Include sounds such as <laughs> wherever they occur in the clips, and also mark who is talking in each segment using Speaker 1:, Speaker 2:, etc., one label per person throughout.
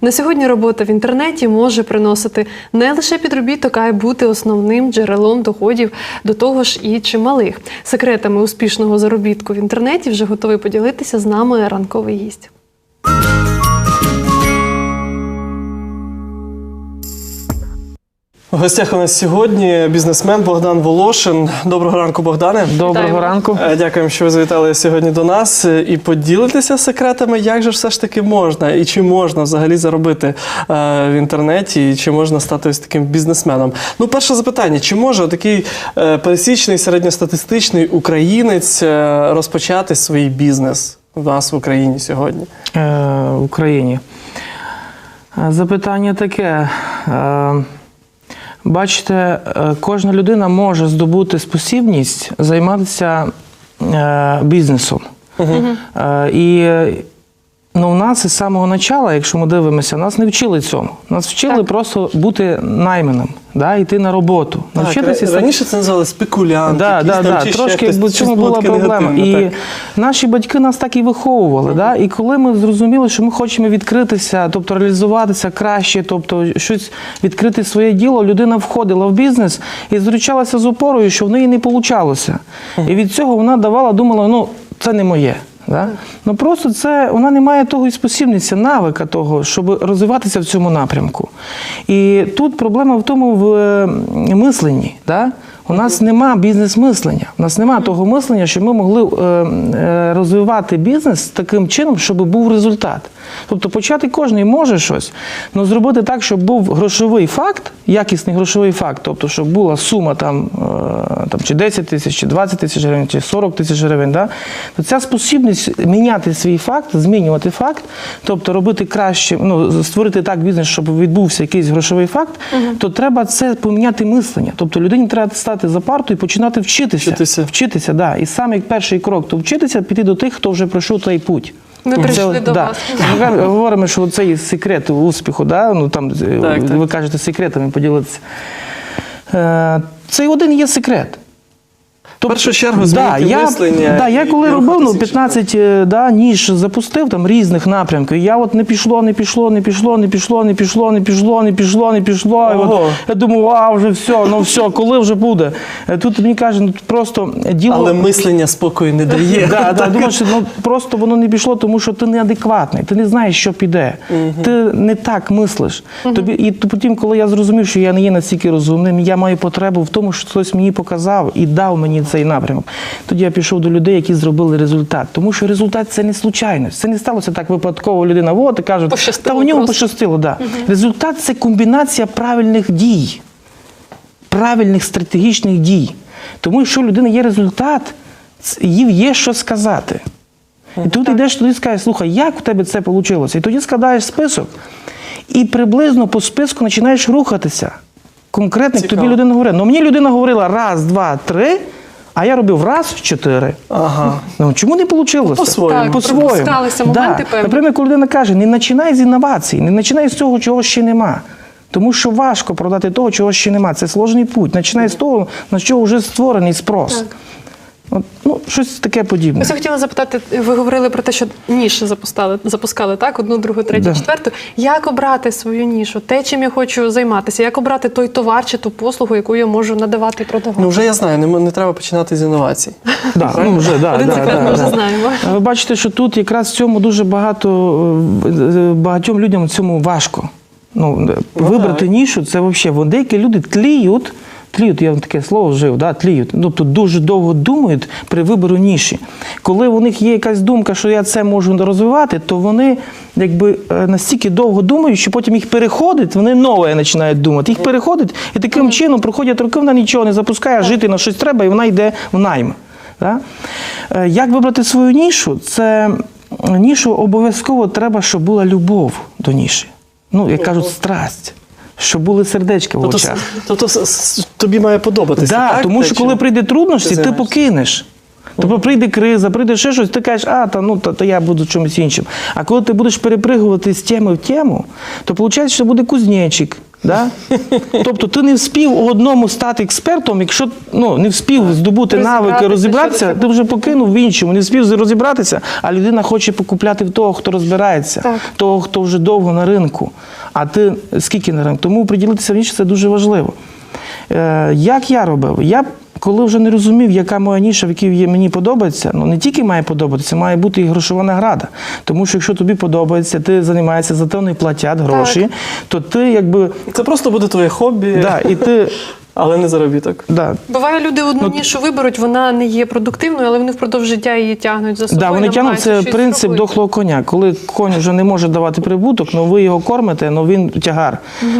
Speaker 1: На сьогодні робота в інтернеті може приносити не лише підробіток, а й бути основним джерелом доходів до того ж і чималих. Секретами успішного заробітку в інтернеті вже готовий поділитися з нами ранковий гість.
Speaker 2: В гостях у нас сьогодні бізнесмен Богдан Волошин. Доброго ранку, Богдане.
Speaker 3: Доброго
Speaker 1: Вітаємо.
Speaker 3: ранку.
Speaker 2: Е, Дякуємо, що ви завітали сьогодні до нас е, і поділитеся секретами, як же все ж таки можна і чи можна взагалі заробити е, в інтернеті, і чи можна стати ось таким бізнесменом. Ну, перше запитання: чи може такий е, пересічний середньостатистичний українець е, розпочати свій бізнес у нас в Україні сьогодні?
Speaker 3: Е, в Україні. Запитання таке. Е, Бачите, е, кожна людина може здобути спосібність займатися е, бізнесом. Угу. І ну, у нас із самого початку, якщо ми дивимося, нас не вчили цьому. Нас вчили
Speaker 1: Так.
Speaker 3: просто бути найманим, да, йти на роботу.
Speaker 2: Так,
Speaker 3: навчитися
Speaker 2: ра- раніше це називали спекулянт.
Speaker 3: Да, да, да. Трошки в цьому була проблема. І
Speaker 2: так.
Speaker 3: наші батьки нас так і виховували. Да? І коли ми зрозуміли, що ми хочемо відкритися, тобто реалізуватися краще, тобто щось відкрити своє діло, людина входила в бізнес і зустрічалася з опорою, що в неї не получалося. І від цього вона давала, думала, ну це не моє. Да? Ну просто це вона не має того і спосібності, навика того, щоб розвиватися в цьому напрямку. І тут проблема в тому в е, мисленні. Да? У нас нема бізнес-мислення. У нас нема того мислення, що ми могли е, е, розвивати бізнес таким чином, щоб був результат. Тобто почати кожен може щось, але зробити так, щоб був грошовий факт, якісний грошовий факт, тобто, щоб була сума там, е, там чи 10 тисяч, чи 20 тисяч гривень, чи 40 тисяч гривень, да? то ця спосібність міняти свій факт, змінювати факт, тобто робити краще, ну, створити так бізнес, щоб відбувся якийсь грошовий факт, то треба це поміняти мислення. Тобто людині треба стати за парту і починати вчитися.
Speaker 2: Вчитися.
Speaker 3: Вчитися, да. І саме як перший крок, то вчитися піти до тих, хто вже пройшов той путь.
Speaker 1: Ми
Speaker 3: Це,
Speaker 1: прийшли до
Speaker 3: да.
Speaker 1: вас.
Speaker 3: Ми говоримо, що це є секрет успіху, да? ну, там,
Speaker 2: Так,
Speaker 3: ви
Speaker 2: так.
Speaker 3: кажете секретами поділитися. Е, Цей один є секрет.
Speaker 2: В першу чергу змінити
Speaker 3: я,
Speaker 2: мислення
Speaker 3: Да, я коли робив ну, 15 е, да, ніж запустив там різних напрямків. Я от не пішло, не пішло, не пішло, не пішло, не пішло, не пішло, не пішло, не пішло. І от, я думаю, а вже все, ну все, коли вже буде. Е, Тут мені каже, ну просто діло.
Speaker 2: Але мислення спокою не дає.
Speaker 3: Да, да, думаєш, що, ну, просто воно не пішло, тому що ти неадекватний, ти не знаєш, що піде. Ти не так мислиш. Тобі, і то потім, коли я зрозумів, що я не є настільки розумним, я маю потребу в тому, що хтось мені показав і дав мені цей напрямок. Тоді я пішов до людей, які зробили результат. Тому що результат це не случайність. Це не сталося так випадково. Людина вот і каже,
Speaker 1: Пощастило
Speaker 3: та у нього
Speaker 1: просто».
Speaker 3: пощастило. Да. Результат це комбінація правильних дій правильних стратегічних дій. Тому якщо у людини є результат, їй є що сказати. І тут йдеш туди і скажеш, слухай, як у тебе це вийшло? І тоді складаєш список, і приблизно по списку починаєш рухатися. Конкретно, тобі людина говорила. Ну мені людина говорила раз, два, три, а я робив раз, в чотири.
Speaker 2: Ага.
Speaker 3: Ну чому не вийшло?
Speaker 2: по-своєму.
Speaker 1: Так, пропускалися моменти певні.
Speaker 3: Наприклад, коли людина каже, не починай з інновацій, не починай з того, чого ще нема. Тому що важко продати того, чого ще нема. Це сложний путь. Починай з того, на що вже створений спрос.
Speaker 1: Так.
Speaker 3: От, ну, щось таке подібне.
Speaker 1: Ось я хотіла запитати, ви говорили про те, що ніші запускали, запускали так, одну, другу, третю,
Speaker 3: Да.
Speaker 1: четверту. Як обрати свою нішу? Те, чим я хочу займатися? Як обрати той товар чи ту послугу, яку я можу надавати і продавати?
Speaker 2: Ну вже я знаю, не, не треба починати з інновацій.
Speaker 3: Да, ну, вже, да,
Speaker 1: Один
Speaker 3: да,
Speaker 1: секрет
Speaker 3: да,
Speaker 1: ми вже
Speaker 3: да.
Speaker 1: знаємо.
Speaker 3: Ви бачите, що тут якраз в цьому дуже багато е, е, багатьом людям цьому важко. Ну, е, вибрати нішу, це взагалі. Вон деякі люди тліють. Тліють, я вам таке слово вжив, да, тліють. Тобто дуже довго думають при вибору ніші. Коли у них є якась думка, що я це можу розвивати, то вони якби е, настільки довго думають, що потім їх переходить, вони нове починають думати. Їх переходить, і таким чином проходять роки, вона нічого не запускає, жити на щось треба, і вона йде в найм. Да? Е, Як вибрати свою нішу? Це нішу обов'язково треба, щоб була любов до ніші. Ну, як кажуть, страсть. Щоб були сердечки в
Speaker 2: Тобто,
Speaker 3: очах.
Speaker 2: тобто с- с- тобі має подобатися.
Speaker 3: Да,
Speaker 2: так,
Speaker 3: тому
Speaker 2: те,
Speaker 3: що
Speaker 2: чим
Speaker 3: коли прийде труднощі,
Speaker 2: ти
Speaker 3: ти
Speaker 2: займаєшся?
Speaker 3: покинеш. Тобто прийде криза, прийде ще щось, ти кажеш, а, та, ну, та, та я буду чимось іншим. А коли ти будеш перепригувати з теми в тему, то виходить, що буде кузнечик, Да? <laughs> Тобто ти не вспів у одному стати експертом, якщо ну, не вспів здобути навики,
Speaker 1: Розібратися,
Speaker 3: ти вже покинув в іншому, не вспів розібратися, а людина хоче покупляти в того, хто розбирається,
Speaker 1: Так.
Speaker 3: того, хто вже довго на ринку. А ти скільки на ринку? Тому приділитися ніч це дуже важливо. Е, як я робив? Я коли вже не розумів, яка моя ніша, в якій мені подобається, ну не тільки має подобатися, має бути і грошова награда. Тому що якщо тобі подобається, ти займаєшся за те, вони платять гроші, то ти якби
Speaker 2: Це просто буде твоє хобі,
Speaker 3: да, і ти <laughs>
Speaker 2: але не заробіток.
Speaker 3: да,
Speaker 1: Буває, люди одну
Speaker 3: Ну,
Speaker 1: нішу виберуть, вона не є продуктивною, але вони впродовж життя її тягнуть за собою.
Speaker 3: Да, вони тягнуть це принцип
Speaker 1: зробити.
Speaker 3: дохлого коня. Коли конь вже не може давати прибуток, ну ви його кормите, ну він тягар.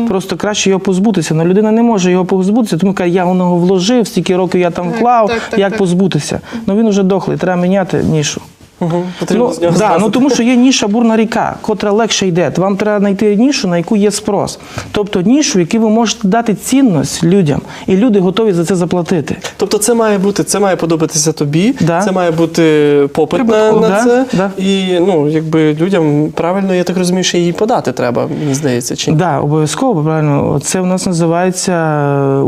Speaker 3: Просто краще його позбутися. Ну людина не може його позбутися, тому каже, я у нього вложив, стільки років я там
Speaker 1: Так,
Speaker 3: вклав,
Speaker 1: так, так,
Speaker 3: як
Speaker 1: так.
Speaker 3: позбутися. Ну він вже дохлий, треба міняти нішу.
Speaker 2: Угу. Потрібно
Speaker 3: Ну,
Speaker 2: з нього
Speaker 3: да, ну тому що є ніша бурна ріка, котра легше йде. Вам треба знайти нішу, на яку є спрос. Тобто нішу, яку ви можете дати цінність людям, і люди готові за це заплатити.
Speaker 2: Тобто це має бути, це має подобатися тобі,
Speaker 3: Да.
Speaker 2: це має бути попит на, на
Speaker 3: да,
Speaker 2: це.
Speaker 3: да.
Speaker 2: І ну, якби людям правильно, я так розумію, що її подати треба, мені здається, чи ні?
Speaker 3: Так, да, обов'язково правильно. Це в нас називається е,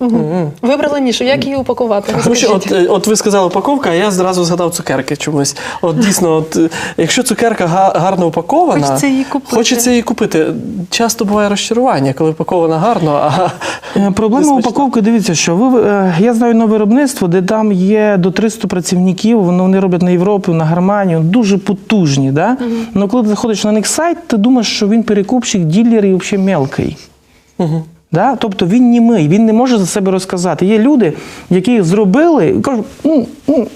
Speaker 3: упаковка.
Speaker 1: Вибрали нішу. Як її упакувати?
Speaker 2: Тому що от, е, от ви сказали упаковка, а я зразу згадав цукерки чомусь. От дійсно, от е, якщо цукерка гарно упакована,
Speaker 1: Хочеться її купити.
Speaker 2: хочеться її купити. Часто буває розчарування, коли упакована гарно, а
Speaker 3: Е, Проблема упаковки, дивіться, що ви я знаю нове виробництво, де там є до 300 працівників, воно вони роблять на Європу, на Германію, дуже потужні. Да? Ну коли ти заходиш на них сайт, ти думаєш, що він перекупщик, ділер і взагалі мелкий. Да? Тобто він німий, він не може за себе розказати. Є люди, які зробили, кажуть, ну, ну,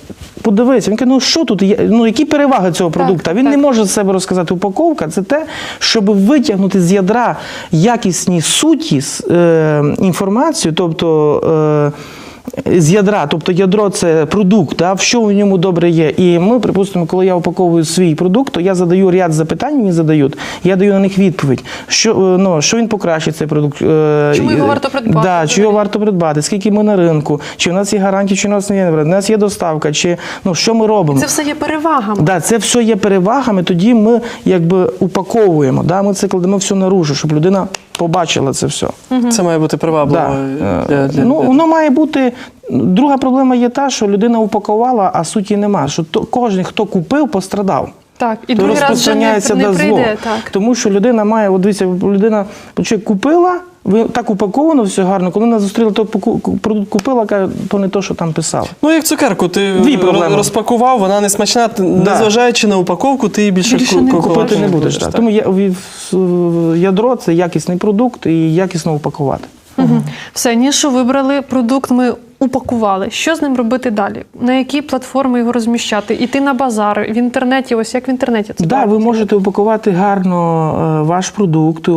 Speaker 3: подивися, він каже, ну що тут є? Ну, які переваги цього продукту? він
Speaker 1: так.
Speaker 3: не може за себе розказати. Упаковка це те, щоб витягнути з ядра якісні суті е, інформацію, тобто. Е, з ядра, тобто ядро це продукт, да, в що в ньому добре є. І ми, припустимо, коли я упаковую свій продукт, то я задаю ряд запитань, мені задають, я даю на них відповідь. Що, е, ну, що він покращить цей продукт? е,
Speaker 1: Чому його
Speaker 3: е,
Speaker 1: варто придбати
Speaker 3: Да, чи його варто придбати, скільки ми на ринку, чи в нас є гарантія, чи в нас не є. У нас є доставка, чи ну, що ми робимо.
Speaker 1: Це все є перевагами.
Speaker 3: Да, це все є перевагами, тоді ми якби упаковуємо. Да, ми це кладемо все наружу, щоб людина побачила це все.
Speaker 2: це має бути привабливо
Speaker 3: Да.
Speaker 2: для, для
Speaker 3: ну, воно має бути. Друга проблема є та, що людина упакувала, а суті нема. Що то, кожен, хто купив, пострадав.
Speaker 1: Так, і
Speaker 3: То
Speaker 1: другий раз вже не,
Speaker 3: розпространяється
Speaker 1: не
Speaker 3: да, зло.
Speaker 1: Так.
Speaker 3: Тому що людина має, от дивіться, людина купила, ви так упаковано все гарно. Коли вона зустріла поку- продукт купила, каже, то не то, що там писав.
Speaker 2: Ну, як цукерку, ти
Speaker 3: Дві проблеми.
Speaker 2: розпакував, вона не смачна,
Speaker 3: Да.
Speaker 2: незважаючи на упаковку, ти її більше,
Speaker 1: Більше не
Speaker 3: Купити не будеш.
Speaker 2: так.
Speaker 3: Так. Тому я- в- в- ядро це якісний продукт і якісно упакувати.
Speaker 1: Угу. Все, нішу вибрали, продукт ми упакували. Що з ним робити далі? На які платформи його розміщати? Іти на базари в інтернеті, ось як в інтернеті це
Speaker 3: Да, ви можете упакувати гарно е, ваш продукт, е,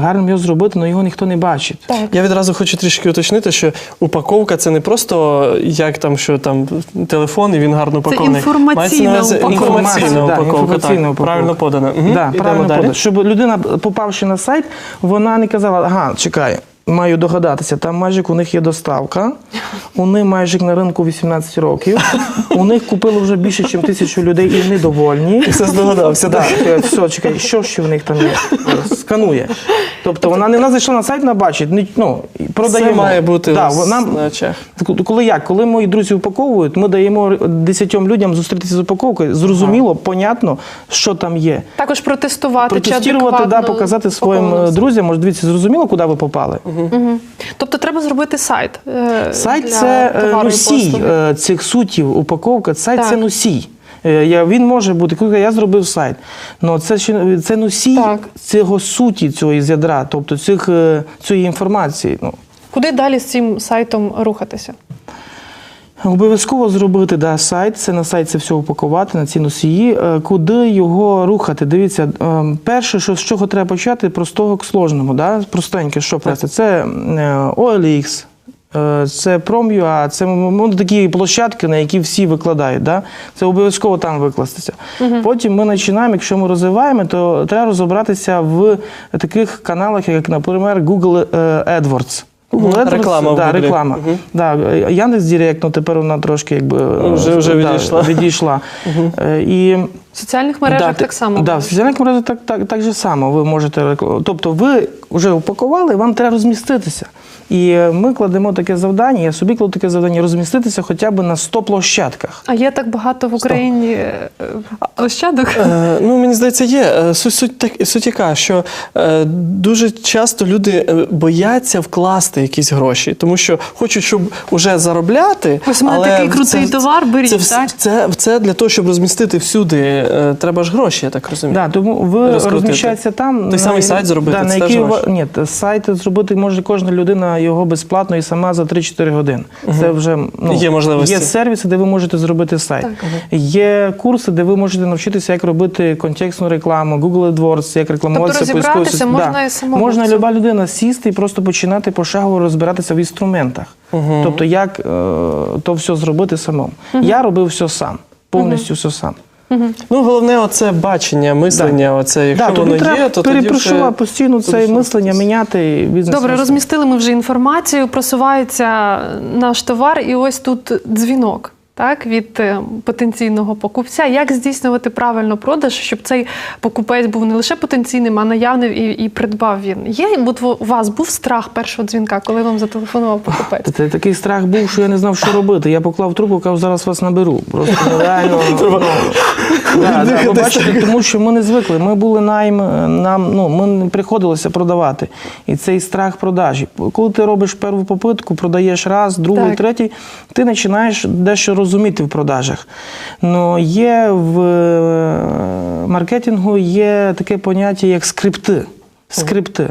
Speaker 3: гарно його зробити, але його ніхто не бачить.
Speaker 1: Так.
Speaker 2: Я відразу хочу трішки уточнити, що упаковка це не просто як там, що там телефон і він гарно упакований.
Speaker 1: інформаційна
Speaker 2: Мається
Speaker 1: упаковка.
Speaker 2: Інформаційна
Speaker 3: Інформація, да, інформаційна
Speaker 2: так,
Speaker 3: упаковка.
Speaker 2: правильно подана. Угу.
Speaker 3: Да, правильно подати. Щоб людина, попавши на сайт, вона не казала, ага, чекай. Маю догадатися, там майже у них є доставка, у них майже на ринку 18 років, у них купили вже більше, ніж тисячу людей і недовольні.
Speaker 2: Все здогадався,
Speaker 3: Да,
Speaker 2: так.
Speaker 3: е, все, чекай, що ще в них там є? Сканує. Тобто вона не вона зайшла на сайт, вона бачить, ну, продаємо.
Speaker 2: Це має бути
Speaker 3: да, вона,
Speaker 2: на очах.
Speaker 3: коли як? Коли мої друзі упаковують, ми даємо десятьом людям зустрітися з упаковкою. Зрозуміло, понятно, що там є.
Speaker 1: Також протестувати, чи
Speaker 3: Протестувати, да, показати своїм е, друзям, може, дивіться, зрозуміло, куди ви попали.
Speaker 1: Тобто треба зробити сайт. е,
Speaker 3: Сайт
Speaker 1: для
Speaker 3: це е, носій е, цих сутів, упаковка. Сайт
Speaker 1: Так.
Speaker 3: це носій. Я, він може бути, коли я зробив сайт. Але це, ще- це носій
Speaker 1: Так.
Speaker 3: цього суті, цього із ядра, тобто цих, цієї інформації. Ну,
Speaker 1: Куди далі з цим сайтом рухатися?
Speaker 3: Обов'язково зробити да, сайт, це на сайт це все упакувати на ці носії. Е, Куди його рухати? Дивіться, е, перше, що з чого треба почати, простого к сложному. Да? Простеньке, що просто? Це е, OLX, це Prom.ua, це ну, такі площадки, на які всі викладають. Да? Це обов'язково там викластися. Потім ми починаємо, якщо ми розвиваємо, то треба розібратися в таких каналах, як, наприклад, Google AdWords.
Speaker 2: Мгм.
Speaker 3: AdWords,
Speaker 2: Реклама
Speaker 3: да,
Speaker 2: Гуглі.
Speaker 3: реклама.
Speaker 2: Мгм.
Speaker 3: Да, Яндекс Директ, ну тепер вона трошки якби
Speaker 2: Ну, вже- вже
Speaker 3: да,
Speaker 2: відійшла.
Speaker 3: відійшла. Е, І
Speaker 1: В соціальних мережах
Speaker 3: да,
Speaker 1: так само.
Speaker 3: Да, в соціальних мережах так, так, так же само. Ви можете Тобто ви вже упакували, вам треба розміститися. І е, ми кладемо таке завдання, я собі кладу таке завдання розміститися хоча б на 100 площадках.
Speaker 1: А є так багато в Україні е, площадок.
Speaker 2: Е, ну, мені здається, є. Е, Суть, суть, так, суть яка, що е, дуже часто люди бояться вкласти якісь гроші, тому що хочуть, щоб уже заробляти.
Speaker 1: Ось мене такий крутий товар, беріть,
Speaker 2: це,
Speaker 1: так?
Speaker 2: Це, це для того, щоб розмістити всюди, е, треба ж гроші, я так розумію.
Speaker 3: Да, тому ви
Speaker 2: Розкрутити.
Speaker 3: розміщаєтеся там.
Speaker 2: Той самий сайт зробити,
Speaker 3: Да,
Speaker 2: це
Speaker 3: на
Speaker 2: теж
Speaker 3: який
Speaker 2: ваше?
Speaker 3: Ні, сайт зробити може кожна людина його безплатно і сама за 3-4 години. Це вже ну,
Speaker 2: Є можливості.
Speaker 3: Є сервіси, де ви можете зробити сайт.
Speaker 1: Так.
Speaker 3: Є курси, де ви можете навчитися, як робити контекстну рекламу, Google AdWords, як рекламуватися
Speaker 1: Тобто розібратися можна і самому
Speaker 3: Можна люба людина сісти і просто починати пошагово розбиратися в інструментах. Тобто, як е, то все зробити самому. Я робив все сам, повністю все сам.
Speaker 2: Ну, головне, оце бачення, мислення, оце, якщо
Speaker 3: Да,
Speaker 2: воно
Speaker 3: треба
Speaker 2: є, то тоді
Speaker 3: перепрошувати
Speaker 2: вже...
Speaker 3: постійно це мислення, міняти бізнес.
Speaker 1: Добре, розмістили ми вже інформацію, просувається наш товар, і ось тут дзвінок. Так, від е, потенційного покупця, як здійснювати правильно продаж, щоб цей покупець був не лише потенційним, а наявним і, і придбав він. Є от у вас був страх першого дзвінка, коли вам зателефонував покупець?
Speaker 3: Це такий страх був, що я не знав, що робити. Я поклав трубку, кажу, зараз вас наберу. Просто нереально. Да, да, ви бачите, тому що ми не звикли. Ми були найм, нам ну ми не приходилося продавати. І цей страх продажі. Коли ти робиш першу попитку, продаєш раз, другий,
Speaker 1: Так.
Speaker 3: третій, ти починаєш дещо розуміти в продажах. Ну є в е, маркетингу є таке поняття, як скрипти. Скрипти.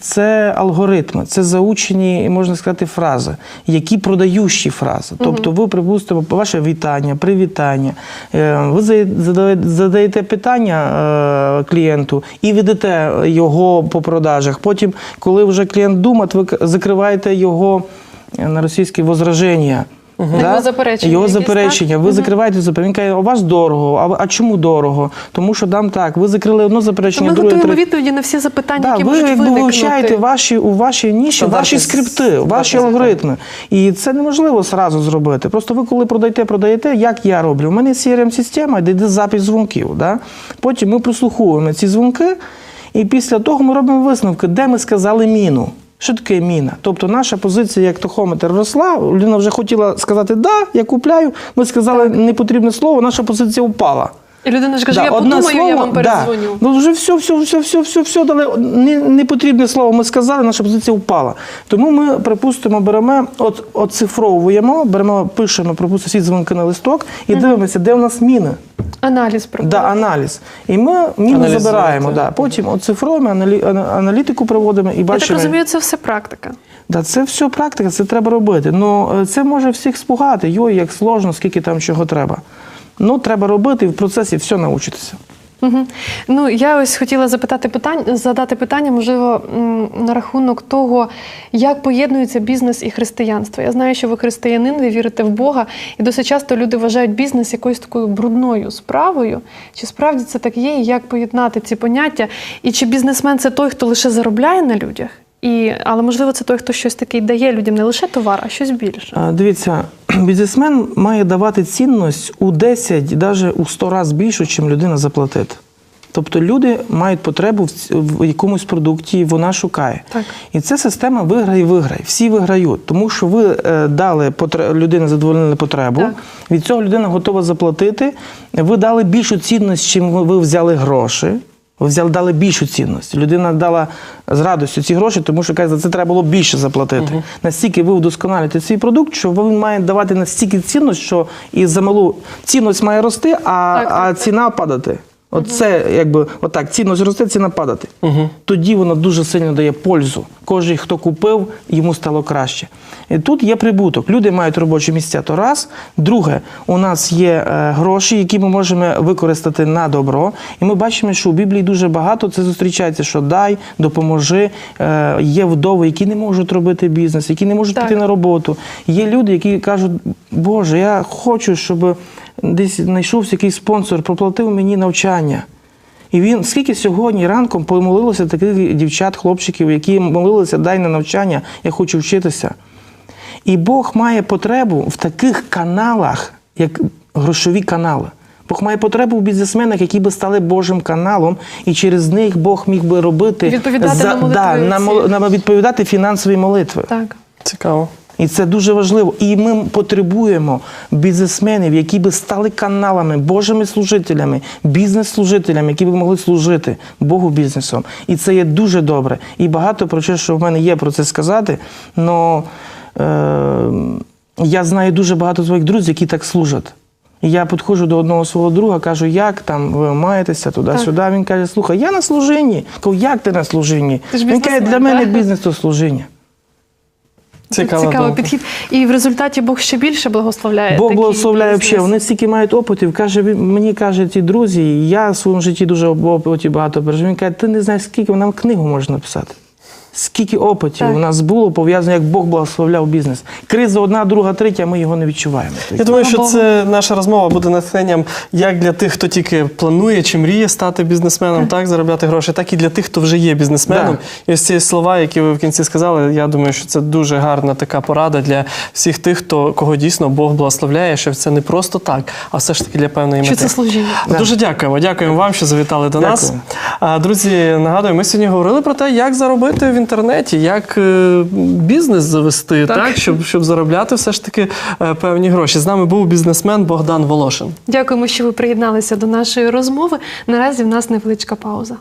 Speaker 3: Це алгоритми, це заучені, можна сказати, фрази, які продаючі фрази. Тобто, ви, припустимо, ваше вітання, привітання, е, ви задаєте- питання е, клієнту і ведете його по продажах. Потім, коли вже клієнт думає, ви закриваєте його е, на російське возраження.
Speaker 1: Його заперечення
Speaker 3: Його
Speaker 1: якісь,
Speaker 3: заперечення. Ви закриваєте заперечення. Він каже, у вас дорого. А, а чому дорого? Тому що там так. Ви закрили одне
Speaker 1: То
Speaker 3: заперечення,
Speaker 1: ми
Speaker 3: друге
Speaker 1: готуємо
Speaker 3: третє.
Speaker 1: відповіді на всі запитання,
Speaker 3: Да,
Speaker 1: які
Speaker 3: ви
Speaker 1: можуть виникнути.
Speaker 3: вивчаєте ваші у вашій ніші, ваші скрипти, ваші алгоритми. І це неможливо зразу зробити. Просто ви, коли продаєте, продаєте, як я роблю. У мене crm система де йде запис дзвонків. Да? Потім ми прослуховуємо ці дзвонки, і після того ми робимо висновки, де ми сказали міну. Що таке міна? Тобто наша позиція як тахометр росла, людина вже хотіла сказати да, я купляю. Ми сказали непотрібне слово, наша позиція впала.
Speaker 1: І людина ж каже,
Speaker 3: Да,
Speaker 1: я
Speaker 3: одне
Speaker 1: подумаю, я вам
Speaker 3: да.
Speaker 1: перезвоню.
Speaker 3: Ну вже все, все, все, все, все, все дали. Не, не потрібне слово ми сказали, наша позиція впала. Тому ми, припустимо, беремо, от, оцифровуємо, беремо, пишемо, припустимо, всі дзвонки на листок і дивимося, де у нас міни.
Speaker 1: Аналіз
Speaker 3: Да, аналіз. І ми міни забираємо. Да. Потім оцифровуємо, аналі, аналітику проводимо і бачимо.
Speaker 1: Я так розумію, це все практика.
Speaker 3: Да, це все практика, це треба робити. Ну е, це може всіх спугати. Йой, як сложно, скільки там чого треба. Ну, треба робити і в процесі все навчитися.
Speaker 1: Угу. Ну я ось хотіла запитати питання, задати питання, можливо, на рахунок того, як поєднується бізнес і християнство. Я знаю, що ви християнин, ви вірите в Бога, і досить часто люди вважають бізнес якоюсь такою брудною справою. Чи справді це так є? І як поєднати ці поняття? І чи бізнесмен це той, хто лише заробляє на людях? І, але можливо, це той, хто щось таке дає людям не лише товар, а щось більше.
Speaker 3: А, Дивіться, <clears throat> бізнесмен має давати цінність у 10, навіть у 100 разів більше, ніж людина заплатить. Тобто люди мають потребу в, якомусь продукті, вона шукає.
Speaker 1: Так.
Speaker 3: І це система виграй-виграй. Всі виграють, тому що ви е, дали людині задовольнили потребу.
Speaker 1: Так.
Speaker 3: Від цього людина готова заплатити. Ви дали більшу цінність, чим ви взяли гроші. Взяли дали більшу цінність. Людина дала з радістю ці гроші, тому що каже, за це треба було більше заплатити. Настільки ви вдосконалюєте свій продукт, що він має давати настільки цінність, що і за малу цінність має рости, а,
Speaker 1: Так, так,
Speaker 3: а
Speaker 1: так.
Speaker 3: ціна падати. От це якби отак, цінність росте, ціна падати. Тоді воно дуже сильно дає пользу. Кожен, хто купив, йому стало краще. І тут є прибуток. Люди мають робочі місця. То раз. Друге, у нас є е, гроші, які ми можемо використати на добро. І ми бачимо, що у Біблії дуже багато це зустрічається, що дай, допоможи. Е, є вдови, які не можуть робити бізнес, які не можуть
Speaker 1: Так.
Speaker 3: піти на роботу. Є люди, які кажуть, Боже, я хочу, щоб десь знайшовся якийсь спонсор, проплатив мені навчання. І він скільки сьогодні ранком помолилося таких дівчат, хлопчиків, які молилися, дай на навчання, я хочу вчитися. І Бог має потребу в таких каналах, як грошові канали. Бог має потребу в бізнесменах, які би стали Божим каналом, і через них Бог міг би робити
Speaker 1: Відповідати на молитви
Speaker 3: да, на, на відповідати фінансові молитви.
Speaker 1: Так.
Speaker 2: Цікаво.
Speaker 3: І це дуже важливо. І ми потребуємо бізнесменів, які би стали каналами, Божими служителями, бізнес-служителями, які би могли служити Богу бізнесом. І це є дуже добре. І багато про що, що в мене є про це сказати. Но е, я знаю дуже багато своїх друзів, які так служать. І я підходжу до одного свого друга, кажу, як там ви маєтеся туди-сюди. Він каже, слухай, я на служінні. Кажу, як ти на служінні?
Speaker 1: Ти
Speaker 3: Він каже, для мене бізнес то служіння.
Speaker 2: Цікава
Speaker 1: Цікавий
Speaker 2: думка.
Speaker 1: підхід. І в результаті Бог ще більше благословляє.
Speaker 3: Бог
Speaker 1: такий
Speaker 3: благословляє
Speaker 1: бізнес.
Speaker 3: взагалі. Вони стільки мають опитів. Каже, мені каже, ті друзі, я в своєму житті дуже опитів багато пережив. Він каже, ти не знаєш, скільки нам книгу можна написати. Скільки опитів
Speaker 1: Так.
Speaker 3: у нас було пов'язано, як Бог благословляв бізнес. Криза одна, друга, третя, ми його не відчуваємо.
Speaker 2: Я думаю, що це наша розмова буде натхненням як для тих, хто тільки планує чи мріє стати бізнесменом, так заробляти гроші, так і для тих, хто вже є бізнесменом.
Speaker 3: Да.
Speaker 2: І ось ці слова, які ви в кінці сказали, я думаю, що це дуже гарна така порада для всіх тих, хто кого дійсно Бог благословляє, що це не просто так, а все ж таки для певної
Speaker 1: Що це служіння.
Speaker 3: Да.
Speaker 2: Дуже дякуємо. Дякуємо вам, що завітали до нас.
Speaker 3: Дякую.
Speaker 2: А, Друзі, нагадую, ми сьогодні говорили про те, як заробити в інтернеті, як е, бізнес завести, так,
Speaker 1: Так.
Speaker 2: щоб, щоб заробляти все ж таки е, певні гроші. З нами був бізнесмен Богдан Волошин.
Speaker 1: Дякуємо, що ви приєдналися до нашої розмови. Наразі в нас невеличка пауза.